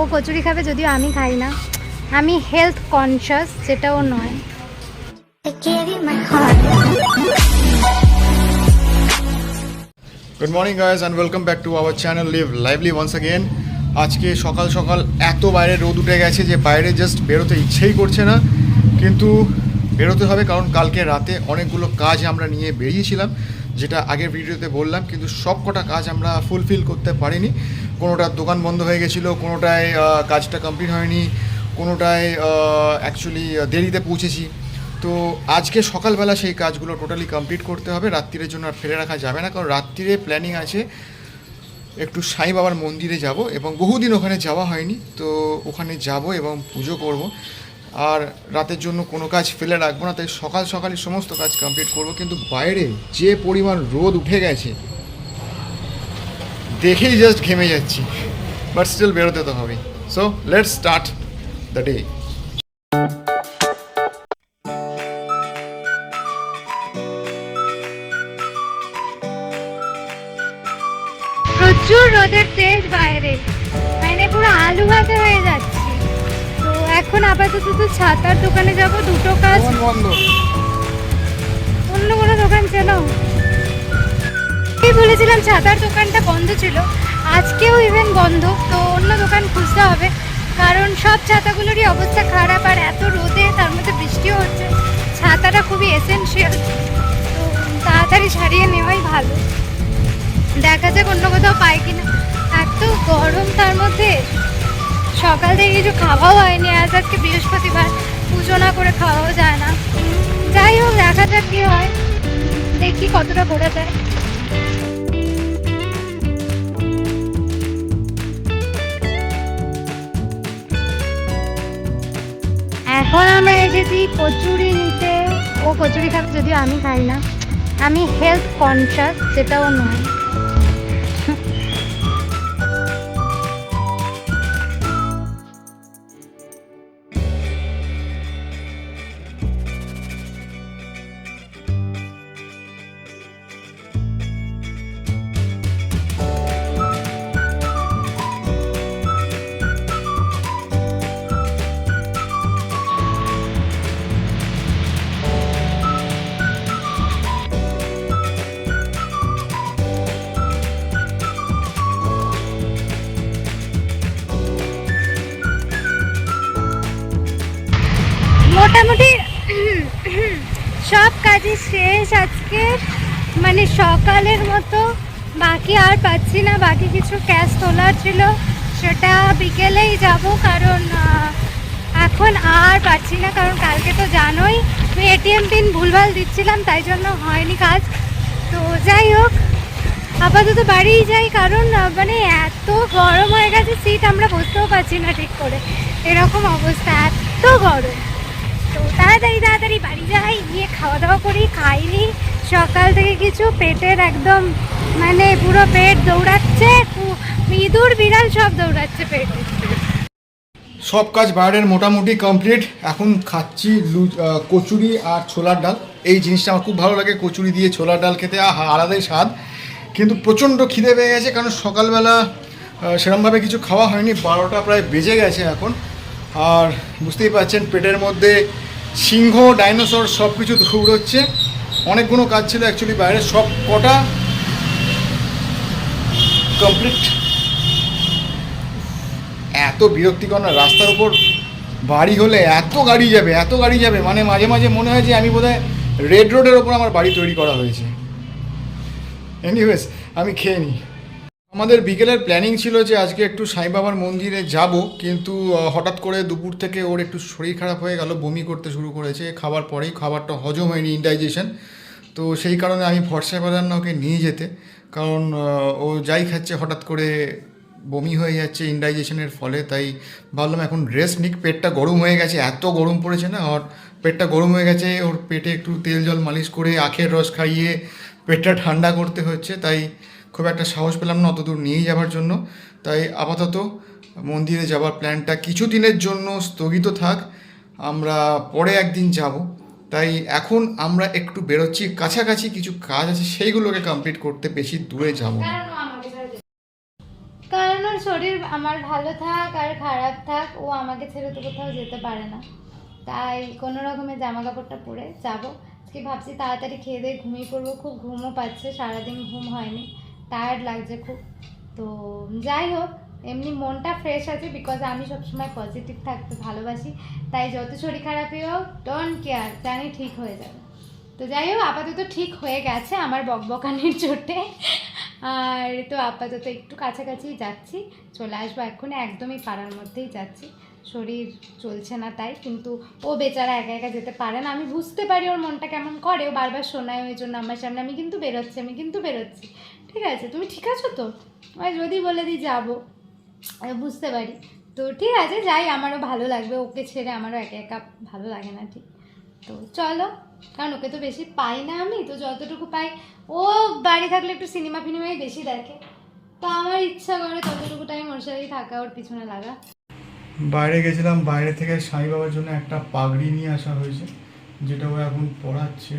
ও কচুরি খাবে যদিও আমি খাই না। আমি হেলথ কনসিয়াস সেটাও নয়. Good morning guys and welcome back to our channel live lively once again আজকে সকাল সকাল এত বাইরে রোদ উঠে গেছে যে বাইরে জাস্ট বেরোতে ইচ্ছেই করছে না। কিন্তু বেরোতে হবে কারণ কালকে রাতে অনেকগুলো কাজ আমরা নিয়ে বেরিয়েছিলাম, যেটা আগের ভিডিওতে বললাম, কিন্তু সব কটা কাজ আমরা ফুলফিল করতে পারিনি। কোনোটার দোকান বন্ধ হয়ে গেছিল, কোনোটায় কাজটা কমপ্লিট হয়নি, কোনোটায় অ্যাকচুয়ালি দেরিতে পৌঁছেছি। তো আজকে সকালবেলা সেই কাজগুলো টোটালি কমপ্লিট করতে হবে, রাত্রিরের জন্য আর ফেলে রাখা যাবে না, কারণ রাত্রিরে প্ল্যানিং আছে, একটু সাই বাবার মন্দিরে যাব এবং বহুদিন ওখানে যাওয়া হয়নি, তো ওখানে যাব এবং পুজো করব। আর রাতের জন্য কোনো কাজ ফেলে রাখব না, তাই সকাল সকালই সমস্ত কাজ কমপ্লিট করব, কিন্তু বাইরে যে পরিমাণ রোদ উঠে গেছে দেখেই জাস্ট ঘেমে যাচ্ছি। বাট স্টিল বেরোতে তো হবে so let's start the day প্রচুর রোদের তেজ বাইরে। মানে পুরো আলু ভাতে হয়ে যাচ্ছে। তো এখন আপাতত তো ছাতার দোকানে যাব দুটো কাজ। বন্ধ। বলেছিলাম ছাতার দোকানটা বন্ধ ছিল। আজকেও ইভেন বন্ধ, তো অন্য দোকান খুঁজতে হবে। কারণ সব ছাতাগুলোরই অবস্থা খারাপ আর এত রোদে, তার মধ্যে বৃষ্টিও হচ্ছে। ছাতাটা খুবই এসেনশিয়াল তো তাড়াতাড়ি সারিয়ে নেওয়াই ভালো। দেখা যাক অন্য কোথাও পাই কিনা। এত গরম তার মধ্যে। সকাল থেকে কিছু খাওয়াও হয়নি। আজ আজকে বৃহস্পতিবার। পুজো না করে খাওয়াও যায় না। যাই হোক, দেখা যাক কি হয়। দেখি কতটা ঘোরা যায়। এখন আমরা এসেছি কচুরি নিতে ও কচুরি খাবে যদিও আমি খাই না। আমি হেলথ কনসিয়াস সেটাও নয়। মোটামুটি সব কাজই শেষ আজকে। মানে সকালের মতো বাকি আর পাচ্ছি না, বাকি কিছু ক্যাশ তোলার ছিল। সেটা বিকেলেই যাব কারণ এখন আর পাচ্ছি না, কারণ কালকে তো জানোই, আমি এটিএম পিন ভুলভাল দিচ্ছিলাম, তাই জন্য হয়নি কাজ। তো যাই হোক, আপাতত বাড়িই যাই, কারণ মানে এত গরম হয়ে গেছে সিট আমরা বসতেও পারছি না ঠিক করে। এরকম অবস্থা, এত গরম। তো তাড়াতাড়ি তাড়াতাড়ি বাড়ি যাই, গিয়ে খাওয়া দাওয়া করি, খাইনি। সকাল থেকে কিছু পেটের একদম মানে পুরো পেট দৌড়াচ্ছে ইঁদুর বিড়াল সব দৌড়াচ্ছে পেটে। সব কাজ বাইরের মোটামুটি কমপ্লিট এখন খাচ্ছি কচুরি আর ছোলার ডাল। এই জিনিসটা আমার খুব ভালো লাগে, কচুরি দিয়ে ছোলার ডাল খেতে। আলাদাই স্বাদ। কিন্তু প্রচণ্ড খিদে পেয়ে গেছে, কারণ সকালবেলা সেরমভাবে কিছু খাওয়া হয়নি। বারোটা প্রায় বেজে গেছে এখন। আর বুঝতেই পারছেন, পেটের মধ্যে সিংহ, ডাইনোসর সব কিছু দৌড়চ্ছে। অনেকগুলো কাজ ছিল অ্যাকচুয়ালি বাইরে। সব কটা কমপ্লিট এত বিরক্তিকর না, রাস্তার উপর বাড়ি হলে এত গাড়ি যাবে, এত গাড়ি যাবে। মানে মাঝে মাঝে মনে হয় যে আমি বোধহয় রেড রোডের ওপর আমার বাড়ি তৈরি করা হয়েছে। এনিওয়েজ আমি খেয়ে নিই। আমাদের বিকেলের প্ল্যানিং ছিল যে আজকে একটু সাই বাবার মন্দিরে যাব, কিন্তু হঠাৎ করে দুপুর থেকে ওর একটু শরীর খারাপ হয়ে গেল, বমি করতে শুরু করেছে। খাবার পরেই খাবারটা হজম হয়নি ইনডাইজেশন তো সেই কারণে আমি ভরসা পেলাম না ওকে নিয়ে যেতে। কারণ ও যাই খাচ্ছে, হঠাৎ করে বমি হয়ে যাচ্ছে ইনডাইজেশনের ফলে। তাই ভাবলাম এখন রেস্ট নিক, পেটটা গরম হয়ে গেছে, এত গরম পড়েছে না ওর পেটটা গরম হয়ে গেছে, ওর পেটে একটু তেল জল মালিশ করে আখের রস খাইয়ে পেটটা ঠান্ডা করতে হচ্ছে। তাই খুব একটা সাহস পেলাম না অত দূর নিয়ে যাওয়ার জন্য। তাই আপাতত মন্দিরে যাওয়ার প্ল্যানটা কিছু দিনের জন্য স্থগিত থাক, আমরা পরে একদিন যাব। তাই এখন আমরা একটু বেরোচ্ছি, কাছাকাছি কিছু কাজ আছে, সেইগুলোকে কমপ্লিট করতে বেশি দূরে যাব না। কারণ ওর শরীর আমার ভালো থাক আর খারাপ থাক, ও আমাকে ছেড়ে তো কোথাও যেতে পারে না। তাই কোনো জামা কাপড়টা পরে যাব। ভাবছি তাড়াতাড়ি খেয়ে দিয়ে ঘুমিয়ে পড়ব, খুব ঘুমও পাচ্ছে, সারাদিন ঘুম হয়নি। টায়ার্ড লাগছে খুব। তো যাই হোক, এমনি মনটা ফ্রেশ আছে বিকজ আমি সবসময় পজিটিভ থাকতে ভালোবাসি। তাই যত শরীর খারাপই হোক ডোন্ট কেয়ার জানি ঠিক হয়ে যাবে। তো যাই হোক, আপাতত ঠিক হয়ে গেছে আমার বকবকানির চোটে। আর তো আপাতত একটু কাছাকাছি যাচ্ছি, চলে আসব এখন একদমই পাড়ার মধ্যেই যাচ্ছি। শরীর চলছে না তাই, কিন্তু ও বেচারা একা একা যেতে পারে না। আমি বুঝতে পারি ওর মনটা কেমন করে, ও বারবার শোনায় ওই জন্য আমার সামনে। আমি কিন্তু বেরোচ্ছি, আমি কিন্তু বেরোচ্ছি। ঠিক আছে, তুমি ঠিক আছো তো? ওই যদি বলে দিই, যাব। বুঝতে পারি। তো ঠিক আছে, যাই, আমারও ভালো লাগবে। ওকে ছেড়ে আমারও একা একা ভালো লাগে না, ঠিক। তো চলো, কারণ ওকে তো বেশি পাই না আমি, তো যতটুকু পাই, ও বাড়ি থাকলে একটু সিনেমা ফিনেমাই বেশি দেখে। তো আমার ইচ্ছা করে ততটুকু টাইম ওর সাথেই থাকা, ওর পিছনে লাগা। বাইরে গেছিলাম, বাইরে থেকে সাই বাবার জন্য একটা পাগড়ি নিয়ে আসা হয়েছে, যেটা ও এখন পড়াচ্ছে।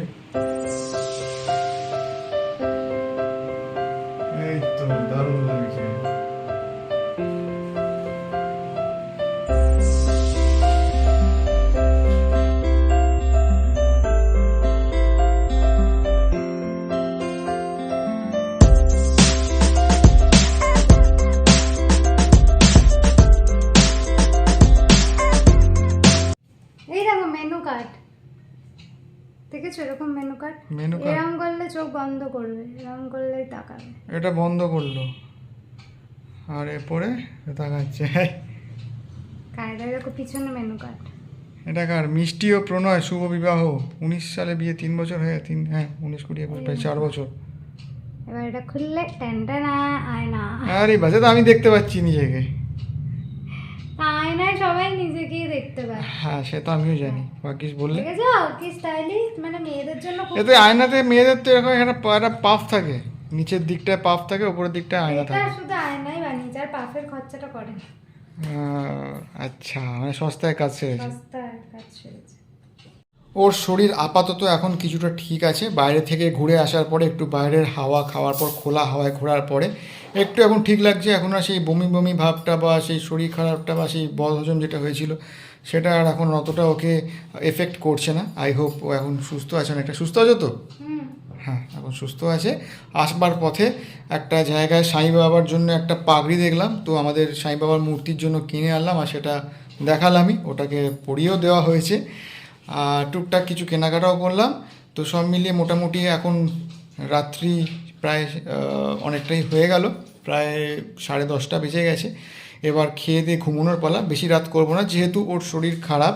দেখেছ এরকম মেনু কার্ড মেনু কার্ড এরম করলে চোখ বন্ধ করবে এরম করলেই তাকাবে। এটা বন্ধ করল। আর এরপরে তাকাচ্ছে। কায়দায় দেখো পিছনে মেনু কার্ড এটা কার? মিষ্টি ও প্রণয় শুভ বিবাহ। উনিশ সালে বিয়ে তিন বছর হয়ে তিন হ্যাঁ উনিশ কুড়ি একুশ প্রায় চার বছর। এবার এটা খুললে টেনটা আয়না। আরে বাজে তো আমি দেখতে পাচ্ছি নিজেকে। আয়নায় সবাই নিজেকেই দেখতে পায়। হ্যাঁ সে তো আমিও জানি। বাকিস বললে। দেখেছ? কি স্টাইলিশ মানে মেয়েদের জন্য এতে আয়নাতে মেয়েদের তো এরকম একটা একটা পাফ থাকে। নিচের দিকটায় পাফ থাকে উপরের দিকটায় আয়না এটা থাকে। শুধু আয়নাই বানিয়েছে আর পাফের খরচাটা করে আচ্ছা মানে সস্তায় কাজ সেরেছে। সস্তায় কাজ সেরেছে। ওর শরীর আপাতত এখন কিছুটা ঠিক আছে। বাইরে থেকে ঘুরে আসার পরে একটু বাইরের হাওয়া খাওয়ার পর খোলা হাওয়ায় ঘোরার পরে একটু এখন ঠিক লাগছে। এখন আর সেই বমি বমি ভাবটা বা সেই শরীর খারাপটা বা সেই বদহজম যেটা হয়েছিল সেটা আর এখন অতটা ওকে এফেক্ট করছে না। আই হোপ ও এখন সুস্থ আছে অনেকটা। সুস্থ আছে তো? হ্যাঁ এখন সুস্থ আছে। আসবার পথে একটা জায়গায় সাই বাবার জন্য একটা পাগড়ি দেখলাম। তো আমাদের সাই বাবার মূর্তির জন্য কিনে আনলাম আর সেটা দেখালামই। ওটাকে পরিয়েও দেওয়া হয়েছে। টুকটাক কিছু কেনাকাটাও করলাম। তো সব মিলিয়ে মোটামুটি এখন রাত্রি প্রায় অনেকটাই হয়ে গেল। প্রায় সাড়ে দশটা বেজে গেছে। এবার খেয়ে দিয়ে ঘুমানোর পালা। বেশি রাত করব না, যেহেতু ওর শরীর খারাপ,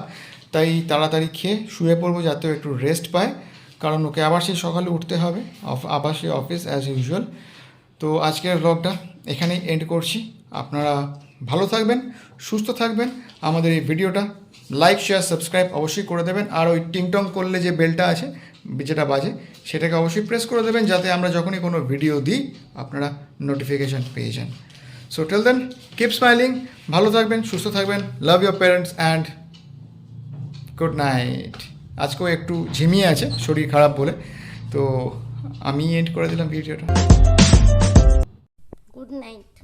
তাই তাড়াতাড়ি খেয়ে শুয়ে পড়ব যাতে একটু রেস্ট পায়। কারণ ওকে আবার সেই সকালে উঠতে হবে। আবার সেই অফিস অ্যাজ ইউজুয়াল তো আজকের ব্লগটা এখানেই এন্ড করছি। আপনারা ভালো থাকবেন, সুস্থ থাকবেন। আমাদের এই ভিডিওটা লাইক শেয়ার সাবস্ক্রাইব অবশ্যই করে দেবেন। আর ওই টিংটং করলে যে বেলটা আছে, যেটা বাজে, সেটাকে অবশ্যই প্রেস করে দেবেন যাতে আমরা যখনই কোনো ভিডিও দিই, আপনারা নোটিফিকেশান পেয়ে যান। So till then keep smiling ভালো থাকবেন, সুস্থ থাকবেন love your parents and good night আজকেও একটু ঝিমিয়ে আছে, শরীর খারাপ বলে। তো আমি এন্ড করে দিলাম ভিডিওটা Good night.